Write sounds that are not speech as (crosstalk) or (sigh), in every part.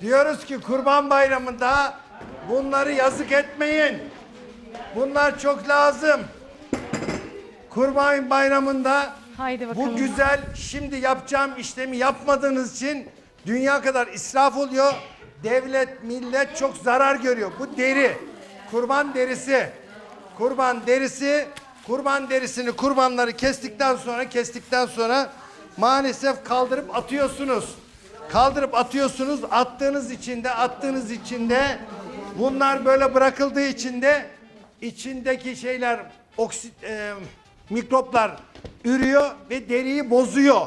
Diyoruz ki kurban bayramında bunları yazık etmeyin. Bunlar çok lazım. Kurban bayramında Haydi bakalım. bu güzel şimdi yapacağım işlemi yapmadığınız için dünya kadar israf oluyor. Devlet, millet çok zarar görüyor. Bu deri, kurban derisi. Kurban derisi, kurban derisini kurbanları kestikten sonra kestikten sonra maalesef kaldırıp atıyorsunuz. Kaldırıp atıyorsunuz. Attığınız içinde, attığınız içinde bunlar böyle bırakıldığı içinde içindeki şeyler oksit e, mikroplar ürüyor ve deriyi bozuyor.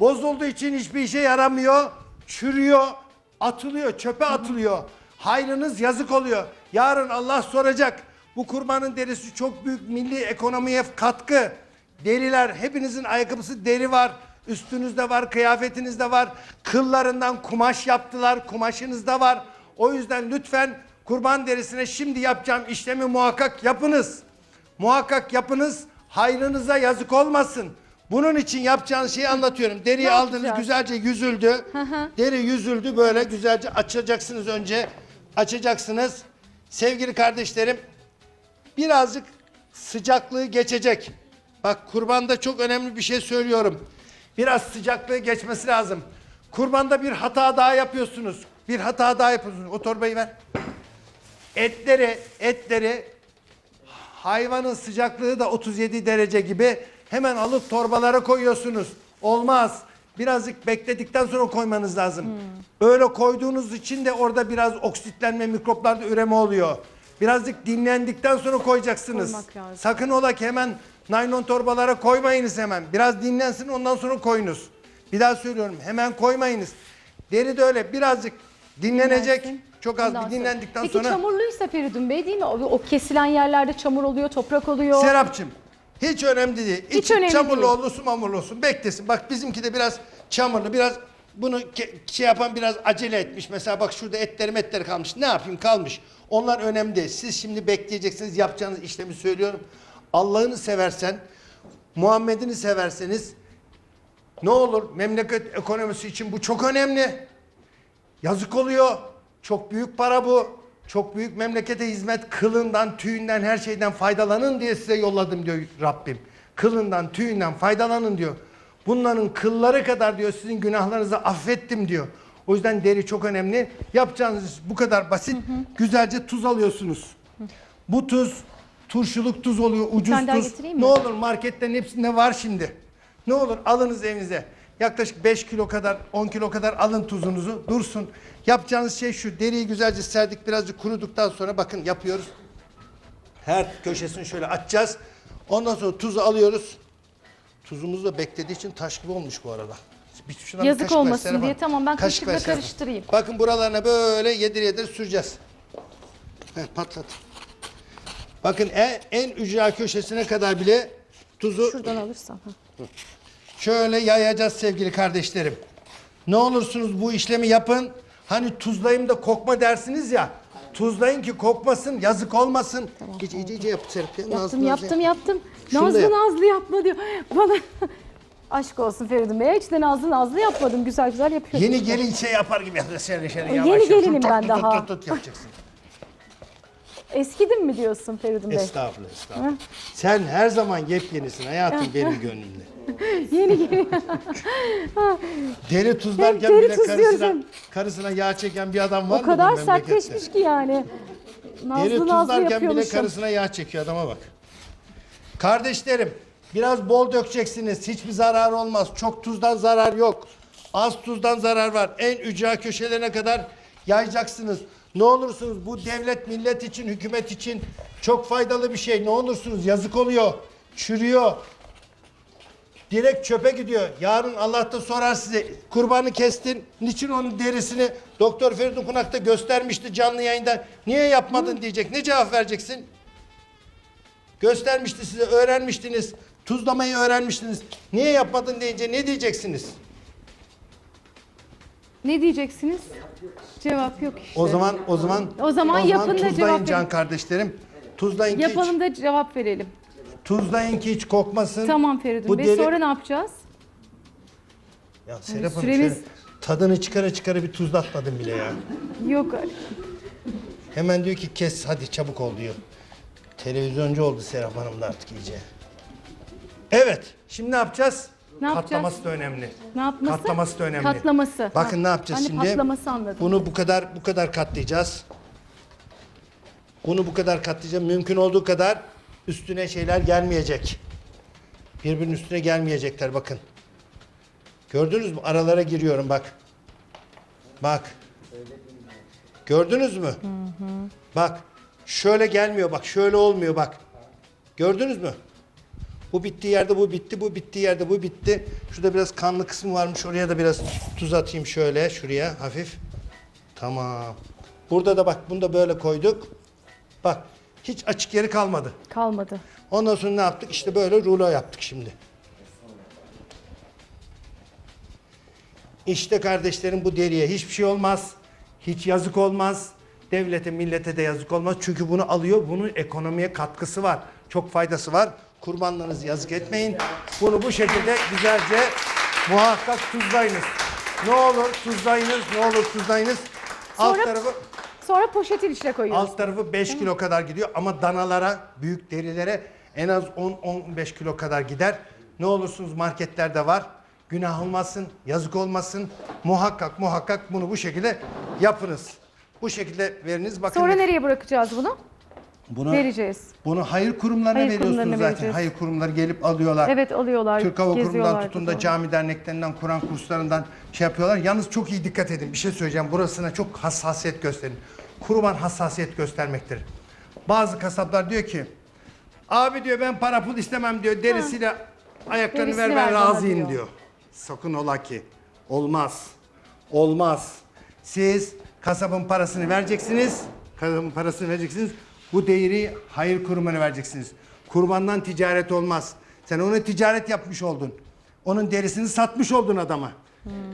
Bozulduğu için hiçbir işe yaramıyor. Çürüyor, atılıyor, çöpe atılıyor. Hayrınız yazık oluyor. Yarın Allah soracak. Bu kurbanın derisi çok büyük milli ekonomiye katkı. Deriler, hepinizin ayakkabısı deri var. Üstünüzde var, kıyafetinizde var. Kıllarından kumaş yaptılar, kumaşınızda var. O yüzden lütfen kurban derisine şimdi yapacağım işlemi muhakkak yapınız. Muhakkak yapınız. Hayrınıza yazık olmasın. Bunun için yapacağınız şeyi anlatıyorum. Deriyi Ne aldınız yapacağız? güzelce yüzüldü. Deri yüzüldü böyle güzelce açacaksınız önce. Açacaksınız. Sevgili kardeşlerim birazcık sıcaklığı geçecek. Bak kurbanda çok önemli bir şey söylüyorum. Biraz sıcaklığı geçmesi lazım. Kurbanda bir hata daha yapıyorsunuz. Bir hata daha yapıyorsunuz. O torbayı ver. Etleri, etleri hayvanın sıcaklığı da 37 derece gibi hemen alıp torbalara koyuyorsunuz. Olmaz. Birazcık bekledikten sonra koymanız lazım. Öyle koyduğunuz için de orada biraz oksitlenme, mikroplarda üreme oluyor. Birazcık dinlendikten sonra koyacaksınız. Sakın ola ki hemen naylon torbalara koymayınız hemen. Biraz dinlensin ondan sonra koyunuz. Bir daha söylüyorum hemen koymayınız. Deri de öyle birazcık dinlenecek. Dinlensin. Çok az Ondan bir dinlendikten Peki sonra. çamurluysa Feridun Bey değil mi? O, o kesilen yerlerde çamur oluyor, toprak oluyor. Serapçım hiç önemli değil. Hiç İçi önemli çamurlu değil. olsun mamurlu olsun beklesin. Bak bizimki de biraz çamurlu biraz bunu şey yapan biraz acele etmiş. Mesela bak şurada etleri metleri kalmış. Ne yapayım kalmış. Onlar önemli değil. Siz şimdi bekleyeceksiniz yapacağınız işlemi söylüyorum. Allah'ını seversen Muhammed'ini severseniz ne olur memleket ekonomisi için bu çok önemli. Yazık oluyor. Çok büyük para bu. Çok büyük memlekete hizmet. Kılından, tüyünden, her şeyden faydalanın diye size yolladım diyor Rabbim. Kılından, tüyünden faydalanın diyor. Bunların kılları kadar diyor sizin günahlarınızı affettim diyor. O yüzden deri çok önemli. Yapacağınız bu kadar basit. Güzelce tuz alıyorsunuz. Bu tuz turşuluk tuz oluyor, ucuz tane daha tuz. getireyim mi? Ne olur marketlerin hepsinde var şimdi. Ne olur alınız evinize. Yaklaşık 5 kilo kadar 10 kilo kadar alın tuzunuzu dursun. Yapacağınız şey şu deriyi güzelce serdik birazcık kuruduktan sonra bakın yapıyoruz. Her köşesini şöyle açacağız. Ondan sonra tuzu alıyoruz. Tuzumuz da beklediği için taş gibi olmuş bu arada. Bir şuna bir Yazık kaşık olmasın versene diye. bana. Tamam, ben Kaşık kaşıkla versene. karıştırayım. Bakın buralarına böyle yedir yedir süreceğiz. Heh, patlat. Bakın en, en ücra köşesine kadar bile tuzu Şuradan alırsan. ha. Şöyle yayacağız sevgili kardeşlerim. Ne olursunuz bu işlemi yapın. Hani tuzlayayım da kokma dersiniz ya. Tuzlayın ki kokmasın, yazık olmasın. Geç iyice iyice yap Serap. ya, nazlı Yaptım, nazlı yaptım, yaptım. Şunu Nazlı yap. Nazlı yapma diyor. Bana (laughs) aşk olsun Feridun Bey. Hiç de Nazlı Nazlı yapmadım. Güzel güzel yapıyorum. Yeni işte. gelin şey yapar gibi yapacağız. (laughs) Şöyle şöyle yavaş yeni yavaş. gelinim Tut, ben tut, daha. Tut, tut, tut yapacaksın. Eskidim mi diyorsun Feridun Bey? Estağfurullah, estağfurullah. Sen her zaman yepyenisin hayatım (laughs) benim gönlümde. Yeni gelinim. (laughs) Deri tuzlarken Hem deri bile karısına, karısına yağ çeken bir adam var o mı kadar bu memlekette? sertleşmiş ki yani. Nazlı Deri Nazlı tuzlarken bile yapıyormuşum. karısına yağ çekiyor adama bak. Kardeşlerim biraz bol dökeceksiniz. Hiçbir zarar olmaz. Çok tuzdan zarar yok. Az tuzdan zarar var. En ücra köşelerine kadar yayacaksınız. Ne olursunuz bu devlet millet için, hükümet için çok faydalı bir şey. Ne olursunuz yazık oluyor. Çürüyor. Direkt çöpe gidiyor. Yarın Allah da sorar size kurbanı kestin. Niçin onun derisini Doktor Feridun Kunak'ta göstermişti canlı yayında. Niye yapmadın diyecek. Ne cevap vereceksin? Göstermişti size öğrenmiştiniz. Tuzlamayı öğrenmiştiniz. Niye yapmadın deyince ne diyeceksiniz? Ne diyeceksiniz? Cevap yok işte. O zaman o zaman O zaman yapın da cevap can verin. kardeşlerim. Tuzlayın ki Yapalım hiç, da cevap verelim. tuzlayın ki hiç kokmasın. Tamam Feridun Bu Bey. deri- Sonra ne yapacağız? Ya Serap Hanım süremiz şöyle Tadını çıkara çıkara bir tuzlatmadım bile ya. Yok Hemen diyor ki kes hadi çabuk ol diyor. Televizyoncu oldu Serap Hanım da artık iyice. Evet. Şimdi ne yapacağız? Ne yapacağız? Katlaması da önemli. ne yapması? Katlaması da önemli. Katlaması. Bakın ne yapacağız hani şimdi? patlaması anladım. Bunu bu kadar bu kadar katlayacağız. Bunu bu kadar katlayacağım. Mümkün olduğu kadar üstüne şeyler gelmeyecek. Birbirinin üstüne gelmeyecekler bakın. Gördünüz mü? Aralara giriyorum bak. Bak. Gördünüz mü? Bak. Şöyle gelmiyor bak. Şöyle olmuyor bak. Gördünüz mü? Bu bittiği yerde bu bitti, bu bittiği yerde bu bitti. Şurada biraz kanlı kısmı varmış. Oraya da biraz tuz atayım şöyle şuraya hafif. Tamam. Burada da bak bunu da böyle koyduk. Bak hiç açık yeri kalmadı. Kalmadı. Ondan sonra ne yaptık? İşte böyle rulo yaptık şimdi. İşte kardeşlerim bu deriye hiçbir şey olmaz. Hiç yazık olmaz. Devlete, millete de yazık olmaz. Çünkü bunu alıyor. Bunun ekonomiye katkısı var. Çok faydası var. Kurbanlarınızı yazık etmeyin. Bunu bu şekilde güzelce muhakkak tuzlayınız. Ne olur tuzlayınız, ne olur tuzlayınız. Alt Sonra- tarafı Sonra poşetin içine koyuyoruz. Alt tarafı 5 kilo kadar gidiyor ama danalara, büyük derilere en az 10-15 kilo kadar gider. Ne olursunuz marketlerde var. Günah olmasın, yazık olmasın. Muhakkak muhakkak bunu bu şekilde yapınız. Bu şekilde veriniz. Bakın Sonra nereye bırakacağız bunu? Bunu, Vereceğiz. bunu hayır kurumlarına Hayır veriyorsunuz kurumlarına zaten. vereceğiz. Hayır kurumları gelip alıyorlar. Evet alıyorlar. Türk Hava Kurumu'ndan tutun da cami derneklerinden, Kur'an kurslarından şey yapıyorlar. Yalnız çok iyi dikkat edin. Bir şey söyleyeceğim. Burasına çok hassasiyet gösterin. Kurban hassasiyet göstermektir. Bazı kasaplar diyor ki abi diyor ben para pul istemem diyor. Derisiyle ayaklarını Derisini ver ben razıyım diyor. diyor. Sakın ola ki. Olmaz. Olmaz. Siz kasabın parasını vereceksiniz. Kasabın parasını vereceksiniz. Bu değeri hayır kurumuna vereceksiniz. Kurbandan ticaret olmaz. Sen ona ticaret yapmış oldun. Onun derisini satmış oldun adama.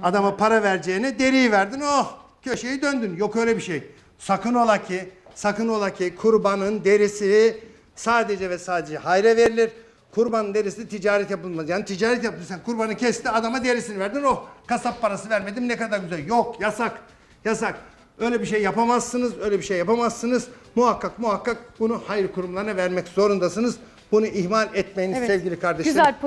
Adama para vereceğine deriyi verdin. Oh köşeyi döndün. Yok öyle bir şey. Sakın ola ki, sakın ola ki kurbanın derisi sadece ve sadece hayra verilir. Kurbanın derisi ticaret yapılmaz. Yani ticaret yaptın sen kurbanı kesti adama derisini verdin. Oh kasap parası vermedim ne kadar güzel. Yok yasak. Yasak. Öyle bir şey yapamazsınız. Öyle bir şey yapamazsınız. Muhakkak muhakkak bunu hayır kurumlarına vermek zorundasınız. Bunu ihmal etmeyiniz Evet. sevgili kardeşlerim. Güzel